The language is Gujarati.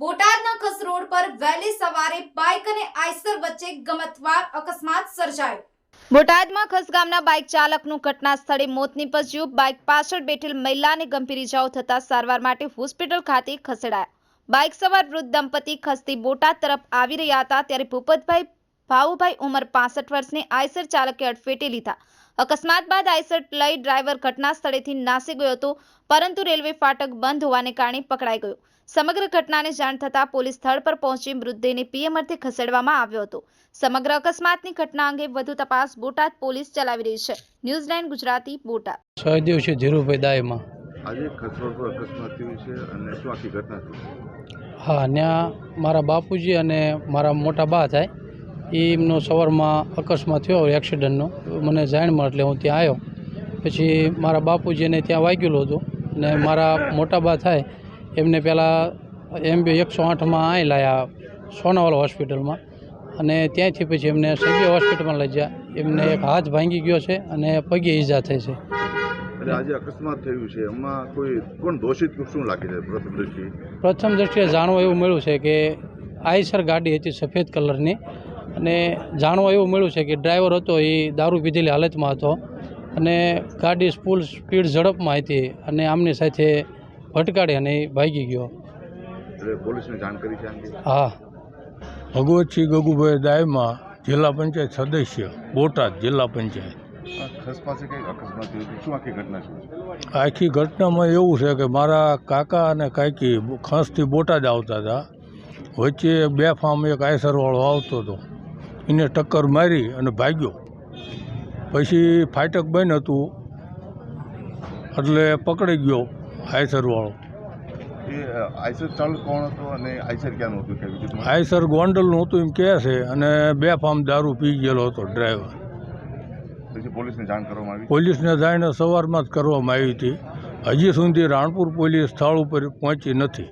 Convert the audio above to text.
બોટાદના ખસ રોડ પર વહેલી સવારે બાઇક અને આઈસર વચ્ચે ગમતવાર અકસ્માત સર્જાયો. બોટાદમાં ખસ ગામના બાઇક ચાલકનું ઘટના સ્થળે મોત નીપજ્યું. બાઇક પાછળ બેઠેલ મહિલાને ગંભીર ઇજાઓ થતા સારવાર માટે હોસ્પિટલ ખાતે ખસેડાયા. બાઇક સવાર વૃદ્ધ દંપતી ખસતી બોટાદ તરફ આવી રહ્યા હતા ત્યારે ભૂપતભાઈ ભાવુભાઈ ઉંમર પાસઠ વર્ષને આઈસર ચાલકે અડફેટે લીધા. અકસ્માત બાદ આઈસર લઈ ડ્રાઈવર ઘટના સ્થળેથી નાસી ગયો હતો પરંતુ રેલવે ફાટક બંધ હોવાને કારણે પકડાઈ ગયો. સમગ્ર ઘટનાને જાણ થતાં પોલીસ સ્થળ પર પહોંચી મૃતદેહને પીએમ અર્થે ખસેડવામાં આવ્યો હતો. સમગ્ર અકસ્માતની ઘટના અંગે વધુ તપાસ બોટાદ પોલીસ ચલાવી રહી છે. ન્યૂઝ ગુજરાતી બોટાદ. છ દિવસે ધીરુભાઈ દાયમાં. આજે ખસરોડ પર અકસ્માત થયું છે અને શું આખી ઘટના હા ત્યાં મારા બાપુજી અને મારા મોટા બા થાય. એમનો સવારમાં અકસ્માત થયો એક્સિડન્ટનો મને જાણ મળે એટલે હું ત્યાં આવ્યો પછી મારા બાપુજીને ત્યાં વાગેલું હતું અને મારા મોટા બા થાય એમને પહેલાં એમ બી એકસો આઠમાં અહીં લાયા સોનાવાલા હોસ્પિટલમાં. અને ત્યાંથી પછી એમને સગી હોસ્પિટલમાં લઈ ગયા. એમને એક હાથ ભાંગી ગયો છે અને પગે ઈજા થઈ છે. આજે અકસ્માત થયું છે. એમાં કોઈ કોણ દોષિત શું લાગે છે પ્રથમ દ્રષ્ટિએ? પ્રથમ દ્રષ્ટિએ જાણવા એવું મળ્યું છે કે આઈસર ગાડી હતી સફેદ કલરની. અને જાણવા એવું મળ્યું છે કે ડ્રાઈવર હતો એ દારૂ પીધેલી હાલતમાં હતો. અને ગાડી ફૂલ સ્પીડ ઝડપમાં હતી અને આમની સાથે ભટકાડી અને એ ભાગી ગયો. હા. ભગવતસિંહ ગગુભાઈ દાયમાં જિલ્લા પંચાયત સદસ્ય બોટાદ જિલ્લા પંચાયત. ખસ પાસે કઈ અકસ્માત થયું? હતું શું આખી ઘટના શું છે? આખી ઘટનામાં એવું છે કે મારા કાકા અને કાકી ખસથી બોટાદ આવતા હતા. વચ્ચે બે ફાર્મ એક આયસરવાળો આવતો હતો. એને ટક્કર મારી અને ભાગ્યો. પછી ફાટક બંધ હતું. એટલે પકડી ગયો આયસરવાળો આયસર ગોંડલનું હતું એમ કહે છે અને બે ફામ દારૂ પી ગયેલો હતો ડ્રાઈવર. પોલીસને જાણે સવારમાં જ કરવામાં આવી હતી. હજી સુધી રાણપુર પોલીસ સ્થળ ઉપર પહોંચી નથી.